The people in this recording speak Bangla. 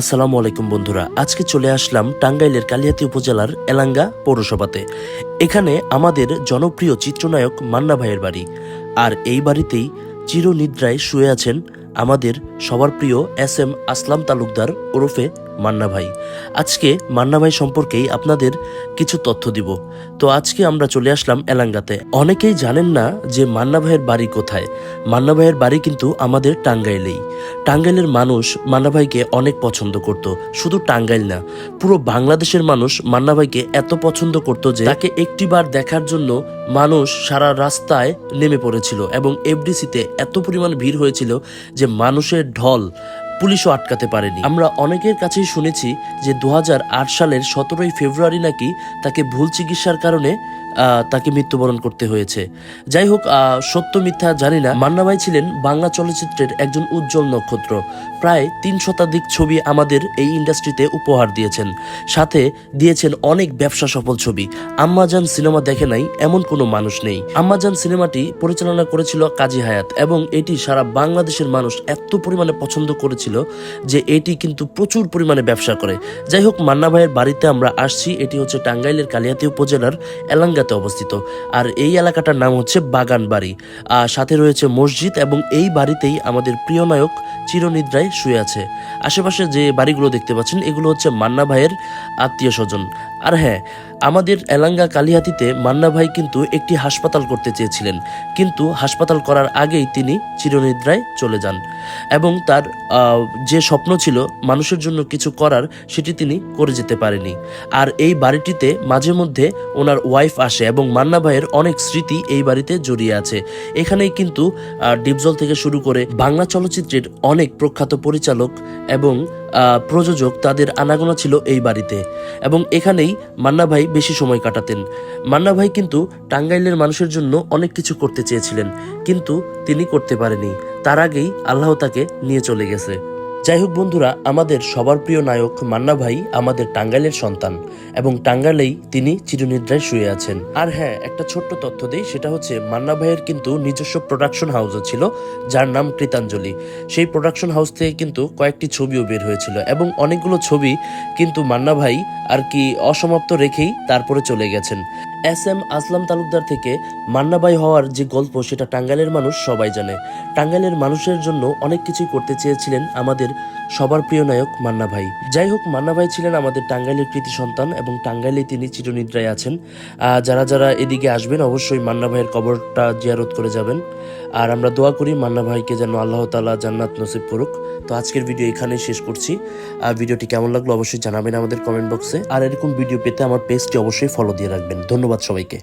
আসসালামু আলাইকুম বন্ধুরা, আজকে চলে আসলাম টাঙ্গাইলের কালিয়াতি উপজেলার এলাঙ্গা পৌরসভাতে। এখানে আমাদের জনপ্রিয় চিত্রনায়ক মান্না ভাইয়ের বাড়ি। আর এই বাড়িতেই চিরনিদ্রায় শুয়ে আছেন আমাদের সবার প্রিয় এস এম আসলাম তালুকদার ওরফে মান্না ভাই। আজকে মান্না ভাই সম্পর্কেই আপনাদের কিছু তথ্য দিব। তো আজকে আমরা চলে আসলাম এলাঙ্গাতে। অনেকেই জানেন না যে মান্না ভাইয়ের বাড়ি কোথায়। মান্না ভাইয়ের বাড়ি কিন্তু আমাদের টাঙ্গাইলেই। টাঙ্গাইলের মানুষ মান্না ভাইকে অনেক পছন্দ করত। শুধু টাঙ্গাইল না, পুরো বাংলাদেশের মানুষ মান্না ভাইকে এত পছন্দ করত যে তাকে একটিবার দেখার জন্য মানুষ সারা রাস্তায় নেমে পড়েছিল এবং এফডিসিতে এত পরিমাণ ভিড় হয়েছিল যে মানুষের ঢল পুলিশও আটকাতে পারেনি। আমরা অনেকের কাছেই শুনেছি যে দু হাজার আট সালের সতেরোই ফেব্রুয়ারি নাকি তাকে ভুল চিকিৎসার কারণে তাকে মৃত্যুবরণ করতে হয়েছে। যাই হোক সত্য মিথ্যা জানি না। মান্না ভাই ছিলেন বাংলা চলচ্চিত্রের একজন উজ্জ্বল নক্ষত্র। প্রায় তিন শতাধিক ছবি আমাদের এই ইন্ডাস্ট্রিতে উপহার দিয়েছেন। সাথে দিয়েছেন অনেক ব্যবসা সফল ছবি। আম্মাজান সিনেমা দেখে নাই, এমন কোনো মানুষ নেই। আম্মাজান সিনেমাটি পরিচালনা করেছিল কাজী হায়াত এবং এটি সারা বাংলাদেশের মানুষ এত পরিমাণে পছন্দ করেছিল যে এটি কিন্তু প্রচুর পরিমাণে ব্যবসা করে। যাই হোক মান্না ভাইয়ের বাড়িতে আমরা আসছি। এটি হচ্ছে টাঙ্গাইলের কালিয়াতি উপজেলার এলাঙ্গাতে অবস্থিত। আর এই এলাকাটার নাম হচ্ছে বাগান বাড়ি আর সাথে রয়েছে মসজিদ এবং এই বাড়িতেই আমাদের প্রিয় নায়ক চিরনিদ্রায় শুয়ে আছে। আশেপাশে যে বাড়িগুলো দেখতে পাচ্ছেন, এগুলো হচ্ছে মান্না ভাইয়ের আত্মীয় স্বজন। আর হ্যাঁ আমাদের এলাঙ্গা কালিহাতিতে মান্না ভাই কিন্তু একটি হাসপাতাল করতে চেয়েছিলেন। কিন্তু হাসপাতাল করার আগেই তিনি চিরনিদ্রায় চলে যান এবং তার যে স্বপ্ন ছিল মানুষের জন্য কিছু করার, সেটি তিনি করে যেতে পারেনি। আর এই বাড়িটিতে মাঝে মধ্যে ওনার ওয়াইফ আসে এবং মান্না ভাইয়ের অনেক স্মৃতি এই বাড়িতে জড়িয়ে আছে। এখানেই কিন্তু ডিপজল থেকে শুরু করে বাংলা চলচ্চিত্রের অনেক প্রখ্যাত পরিচালক এবং প্রযোজক তাদের আনাগোনা ছিল এই বাড়িতে। এবং এখানেই মান্না ভাই বেশি সময় কাটাতেন। মান্না ভাই কিন্তু টাঙ্গাইলের মানুষের জন্য অনেক কিছু করতে চেয়েছিলেন, কিন্তু তিনি করতে পারেনি তার আগেই আল্লাহ তাকে নিয়ে চলে গেছে। যাই হোক বন্ধুরা, আমাদের সবার প্রিয় নায়ক মান্না ভাই আমাদের টাঙ্গাইলের সন্তান এবং টাঙ্গাইলেই তিনি চিরনিদ্রায় শুয়ে আছেন। আর হ্যাঁ একটা ছোট্ট তথ্য দেই, সেটা হচ্ছে মান্না ভাইয়ের কিন্তু নিজস্ব প্রোডাকশন হাউসও ছিল, যার নাম কৃতাঞ্জলি। সেই প্রোডাকশন হাউস থেকে কিন্তু কয়েকটি ছবিও বের হয়েছিল এবং অনেকগুলো ছবি কিন্তু মান্না ভাই আর কি অসমাপ্ত রেখেই তারপরে চলে গেছেন। এস এম আসলাম তালুকদার থেকে মান্নাবাই হওয়ার যে গল্প সেটা টাঙ্গাইলের মানুষ সবাই জানে। টাঙ্গাইলের মানুষের জন্য অনেক কিছুই করতে চেয়েছিলেন আমাদের সবার প্রিয় নায়ক মান্না ভাই যাই হোক মান্না ভাই ছিলেন আমাদের টাঙ্গাইলের কৃতি সন্তান এবং টাঙ্গাইলে তিনি চিরনিদ্রায় আছেন। যারা যারা এদিকে আসবেন, অবশ্যই মান্না ভাইয়ের কবরটা জিয়ারত করে যাবেন। আর আমরা দোয়া করি মান্না ভাইকে যেন আল্লাহ তালা জান্নাত নসিব করুক। তো আজকের ভিডিও এখানেই শেষ করছি। আর ভিডিওটি কেমন লাগল অবশ্যই জানাবেন আমাদের কমেন্ট বক্সে। আর এরকম ভিডিও পেতে আমার পেজটি অবশ্যই ফলো দিয়ে রাখবেন। ধন্যবাদ সবাইকে।